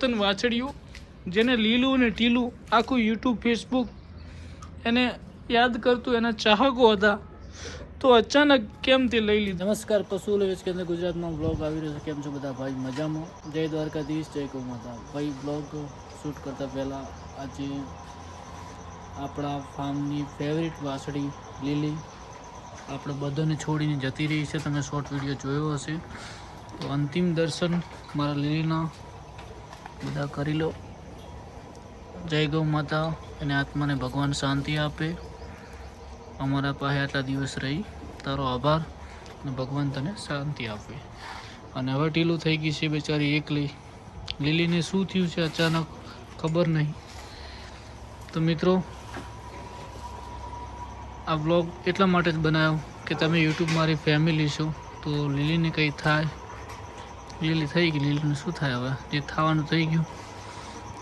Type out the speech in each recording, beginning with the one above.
તન વાછડિયું, જેને લીલું અને ટીલું આખું યુટ્યુબ ફેસબુક એને યાદ કરતું એના ચાહકો હતા, તો અચાનક કેમ તે લઈ લીધું? નમસ્કાર, પશુ લેવેચ કેન્દ્ર ગુજરાતમાં બ્લોગ આવી રહ્યો છે. કેમ છો બધા? ભાઈ મજામાં? જય દ્વારકાધીશ, જય ગૌ માતા ભાઈ બ્લોગ શૂટ કરતાં પહેલાં આજે આપણા ફાર્મની ફેવરિટ વાસળી લીલી આપણે બધાને છોડીને જતી રહી છે. તમે શોર્ટ વીડિયો જોયો હશે. તો અંતિમ દર્શન મારા લીલીના બધા કરી લો. જય ગૌ માતા અને આત્માને ભગવાન શાંતિ આપે. અમારા પાસે આટલા દિવસ રહી. તારો આભાર અને ભગવાન તને શાંતિ આપે. અને હવે ઢીલું થઈ ગઈ છે બેચારી એકલી. લીલીને શું થયું છે અચાનક? ખબર નહીં. તો મિત્રો, આ બ્લોગ એટલા માટે જ બનાવ્યો કે તમે યુટ્યુબ મારી ફેમિલી છો. તો લીલીને કંઈ થાય લીલી થઈ ગઈ, લીલીને શું થાય હવે? જે થવાનું થઈ ગયું.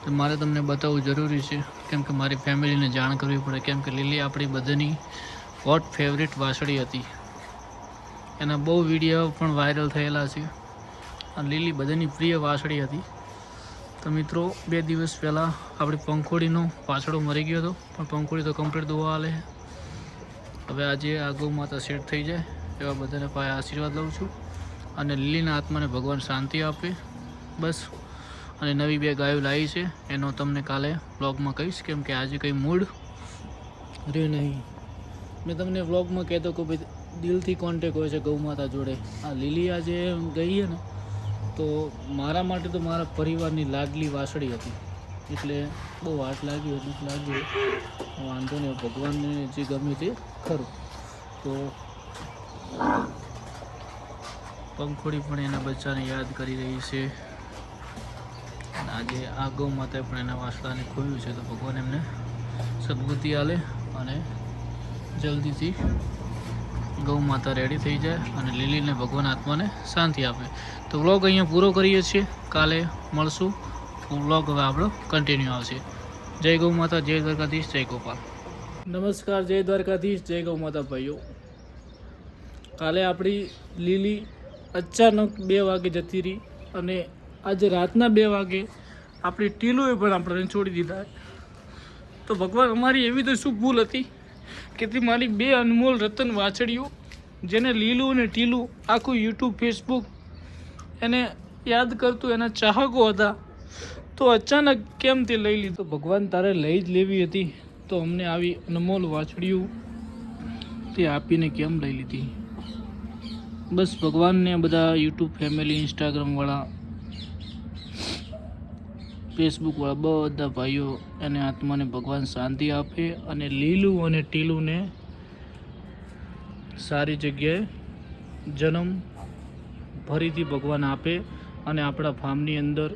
તો મારે તમને બતાવવું જરૂરી છે, કેમ કે મારી ફેમિલીને જાણ કરવી પડે, કેમ કે લીલી આપણી બધાની હોટ ફેવરેટ વાસળી હતી. એના બહુ વીડિયો પણ વાયરલ થયેલા છે. અને લીલી બધાની પ્રિય વાસળી હતી. તો મિત્રો, બે દિવસ પહેલાં આપણી પંખોડીનો વાછડો મરી ગયો હતો, પણ પંખોડી તો કમ્પ્લીટ દોવા આલે હવે આજે આ ગૌ માતા સેટ થઈ જાય, એવા બધાને પાસે આશીર્વાદ લઉં છું. અને લીલીના આત્માને ભગવાન શાંતિ આપે. બસ. અને નવી બે ગાયો લાવી છે. એનો તમને કાલે બ્લોગમાં કહીશ કેમ કે આજે કંઈ મૂડ રહ્યું નહીં. મેં તમને વ્લોગમાં કહેતો કે ભાઈ દિલથી કોન્ટેક હોય છે ગૌમાતા જોડે. આ લીલી આજે ગઈ ને, તો મારા માટે તો મારા પરિવારની લાડલી વાસળી હતી. એટલે બહુ વાટ લાગી દુઃખ લાગ્યું. વાંધો નહીં, ભગવાનને જે ગમે તે ખરું. તો પંખોડી પણ એના બચ્ચાને યાદ કરી રહી છે. આજે આ ગૌ માતાએ પણ એના વાસળાને ખોયું છે તો ભગવાન એમને સદબુદ્ધિ આલે અને જલ્દીથી ગૌ માતા રેડી થઈ જાય અને લીલીને ભગવાન આત્માને શાંતિ આપે. તો વ્લોગ અહીંયા પૂરો કરીએ છીએ. કાલે મળશું. વ્લોગ હવે આપણો કન્ટિન્યુ આવશે. જય ગૌ માતા, જય દ્વારકાધીશ, જય ગોપાલ. નમસ્કાર, જય દ્વારકાધીશ, જય ગૌ માતા ભાઈઓ. કાલે આપણી લીલી અચાનક બે વાગે જતી રહી અને આજે રાતના બે વાગે આપણી ટીલોએ પણ આપણને છોડી દીધા. તો ભગવાન, અમારી એવી તો શું ભૂલ હતી કે તે મારી બે અનમોલ રતન વાછડીઓ, જેને લીલું અને ટીલું આખું યુટ્યુબ ફેસબુક એને યાદ કરતું એના ચાહકો હતા, તો અચાનક કેમ તે લઈ લીધું? ભગવાન, તારે લઈ જ લેવી હતી, તો અમને આવી અનમોલ વાછડીઓ તે આપીને કેમ લઈ લીધી? બસ ભગવાનને બધા યુટ્યુબ ફેમિલી ઇન્સ્ટાગ્રામવાળા ફેસબુકવાળા બધા ભાઈઓ એને આત્માને ભગવાન શાંતિ આપે અને લીલું અને ટીલુંને સારી જગ્યાએ જન્મ ફરીથી ભગવાન આપે અને આપણા ફાર્મની અંદર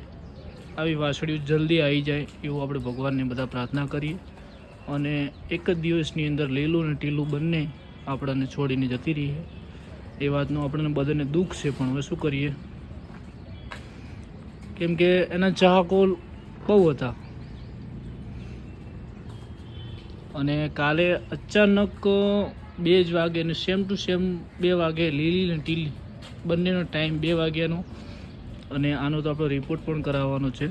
આવી વાસળીઓ જલ્દી આવી જાય એવું આપણે ભગવાનને બધા પ્રાર્થના કરીએ. અને એક જ દિવસની અંદર લીલું અને ટીલું બંને આપણને છોડીને જતી રહીએ. એ વાતનું આપણને બધાને દુઃખ છે પણ હવે શું કરીએ? કેમ કે એના ચાહકો બહુ હતા. અને કાલે અચાનક બે જ વાગે અને સેમ ટુ સેમ બે વાગે લીલી અને ટીલી બંનેનો ટાઈમ બે વાગ્યાનો. અને આનો તો આપણો રિપોર્ટ પણ કરાવવાનો છે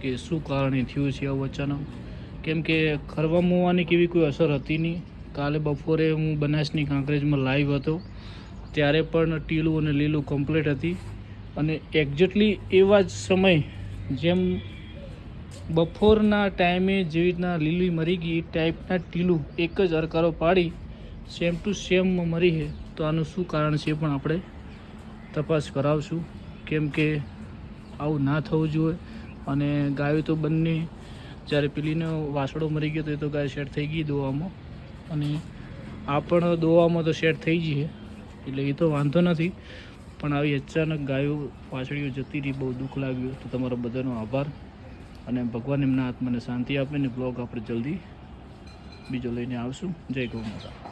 કે શું કારણે થયું છે આવું અચાનક. કેમ કે ખરવા મોવાની કેવી કોઈ અસર હતી નહીં. કાલે બપોરે હું બનાસની કાંકરેજમાં લાઈવ હતો. ત્યારે પણ ટીલું અને લીલું કમ્પ્લીટ હતી. અને એક્ઝેક્ટલી એવા જ સમય જેમ બપોરના ટાઈમે જેવી રીતના લીલી મરી ગઈ ટાઈપના ટીલું એક જ અરકારો પાડી સેમ ટુ સેમ મરી છે તો આનું શું કારણ છે પણ આપણે તપાસ કરાવશું. કેમ કે આવું ના થવું જોઈએ. અને ગાયો તો બંને, જ્યારે પેલીનો વાસડો મરી ગયો તો એ તો ગાય સેટ થઈ ગઈ દોવામાં. અને આ પણ દોવામાં તો સેટ થઈ ગઈ છે એટલે એ તો વાંધો નથી. પણ આવી અચાનક ગાયો પાછળીઓ જતી રહી, બહુ દુઃખ લાગ્યું. તો તમારો બધાનો આભાર. અને ભગવાન એમના આત્માને શાંતિ આપે ને બ્લોગ આપણે જલ્દી બીજો લઈને આવશું. જય ગૌ માતા